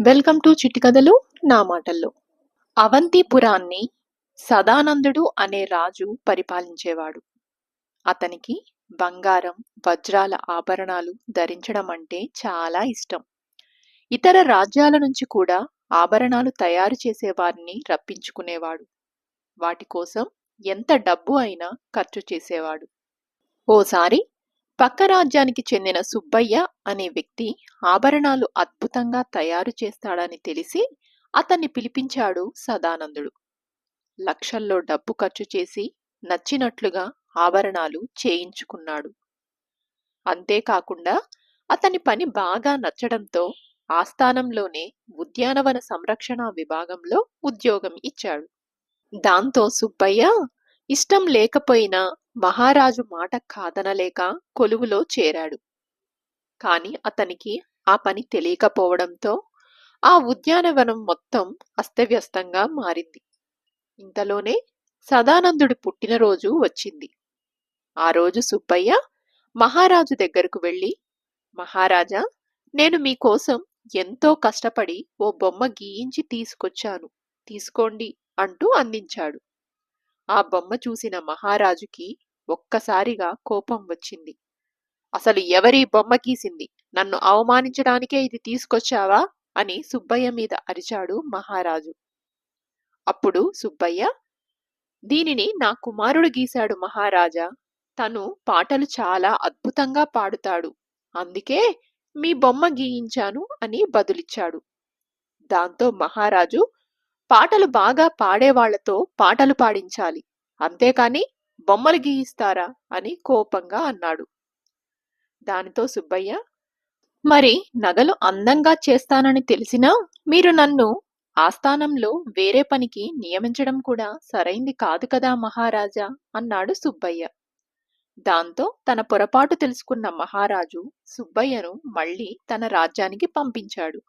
Welcome to చిట్టి కథలు నా మాటల్లో. అవంతిపురాన్ని సదానందుడు అనే రాజు పరిపాలించేవాడు. అతనికి బంగారం వజ్రాల ఆభరణాలు ధరించడం అంటే చాలా ఇష్టం. ఇతర రాజ్యాల నుంచి కూడా ఆభరణాలు తయారు చేసేవారిని రప్పించుకునేవాడు. వాటి కోసం ఎంత డబ్బు అయినా ఖర్చు చేసేవాడు. ఓసారి పక్క రాజ్యానికి చెందిన సుబ్బయ్య అనే వ్యక్తి ఆభరణాలు అద్భుతంగా తయారు చేస్తాడని తెలిసి అతన్ని పిలిపించాడు సదానందుడు. లక్షల్లో డబ్బు ఖర్చు చేసి నచ్చినట్లుగా ఆభరణాలు చేయించుకున్నాడు. అంతేకాకుండా అతని పని బాగా నచ్చడంతో ఆస్థానంలోనే ఉద్యానవన సంరక్షణ విభాగంలో ఉద్యోగం ఇచ్చాడు. దాంతో సుబ్బయ్య ఇష్టం లేకపోయినా మహారాజు మాట కాదనలేక కొలువులో చేరాడు. కాని అతనికి ఆ పని తెలియకపోవడంతో ఆ ఉద్యానవనం మొత్తం అస్తవ్యస్తంగా మారింది. ఇంతలోనే సదానందుడు పుట్టినరోజు వచ్చింది. ఆ రోజు సుబ్బయ్య మహారాజు దగ్గరకు వెళ్ళి మహారాజా నేను మీకోసం ఎంతో కష్టపడి ఓ బొమ్మ గీయించి తీసుకొచ్చాను. తీసుకోండి అంటూ అందించాడు. ఆ బొమ్మ చూసిన మహారాజుకి ఒక్కసారిగా కోపం వచ్చింది. అసలు ఎవరి బొమ్మ గీసింది? నన్ను అవమానించడానికే ఇది తీసుకొచ్చావా? అని సుబ్బయ్య మీద అరిచాడు మహారాజు. అప్పుడు సుబ్బయ్య దీనిని నా కుమారుడు గీశాడు మహారాజా. తను పాటలు చాలా అద్భుతంగా పాడుతాడు. అందుకే మీ బొమ్మ గీయించాను అని బదులిచ్చాడు. దాంతో మహారాజు పాటలు బాగా పాడేవాళ్ళతో పాటలు పాడించాలి. అంతేకాని బొమ్మలు గీయిస్తారా? అని కోపంగా అన్నాడు. దానితో సుబ్బయ్య మరి నగలు అందంగా చేస్తానని తెలిసినా మీరు నన్ను ఆస్థానంలో వేరే పనికి నియమించడం కూడా సరైంది కాదు కదా మహారాజా అన్నాడు సుబ్బయ్య. దాంతో తన పొరపాటు తెలుసుకున్న మహారాజు సుబ్బయ్యను మళ్ళీ తన రాజ్యానికి పంపించాడు.